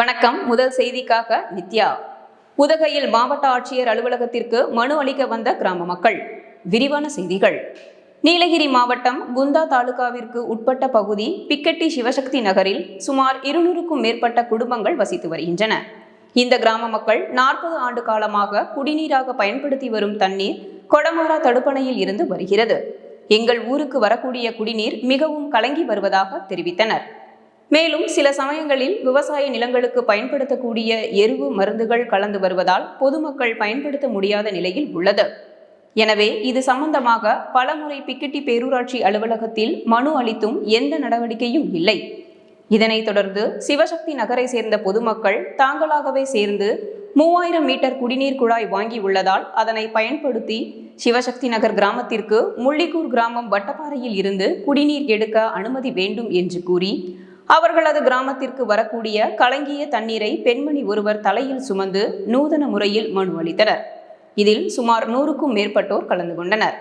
வணக்கம். முதல் செய்திக்காக நித்யா. உதகையில் மாவட்ட ஆட்சியர் அலுவலகத்திற்கு மனு அளிக்க வந்த கிராம மக்கள். விரிவான செய்திகள். நீலகிரி மாவட்டம் குந்தா தாலுகாவிற்கு உட்பட்ட பகுதி பிக்கெட்டி சிவசக்தி நகரில் சுமார் இருநூறுக்கும் மேற்பட்ட குடும்பங்கள் வசித்து வருகின்றன. இந்த கிராம மக்கள் நாற்பது ஆண்டு காலமாக குடிநீராக பயன்படுத்தி வரும் தண்ணீர் கொடமாரா தடுப்பணையில் இருந்து வருகிறது. எங்கள் ஊருக்கு வரக்கூடிய குடிநீர் மிகவும் கலங்கி வருவதாக தெரிவித்தனர். மேலும் சில சமயங்களில் விவசாய நிலங்களுக்கு பயன்படுத்தக்கூடிய எருவு மருந்துகள் கலந்து வருவதால் பொதுமக்கள் பயன்படுத்த முடியாத நிலையில் உள்ளது. எனவே இது சம்பந்தமாக பலமுறை பிக்கெட்டி பேரூராட்சி அலுவலகத்தில் மனு அளித்தும் எந்த நடவடிக்கையும் இல்லை. இதனைத் தொடர்ந்து சிவசக்தி நகரை சேர்ந்த பொதுமக்கள் தாங்களாகவே சேர்ந்து மூவாயிரம் மீட்டர் குடிநீர் குழாய் வாங்கி உள்ளதால் அதனை பயன்படுத்தி சிவசக்தி நகர் கிராமத்திற்கு முள்ளிக்கூர் கிராமம் வட்டப்பாறையில் இருந்து குடிநீர் எடுக்க அனுமதி வேண்டும் என்று கூறி அவர்களது கிராமத்திற்கு வரக்கூடிய கலங்கிய தண்ணீரை பெண்மணி ஒருவர் தலையில் சுமந்து நூதன முறையில் மனு அளித்தனர். இதில் சுமார் நூறுக்கும் மேற்பட்டோர் கலந்து கொண்டனர்.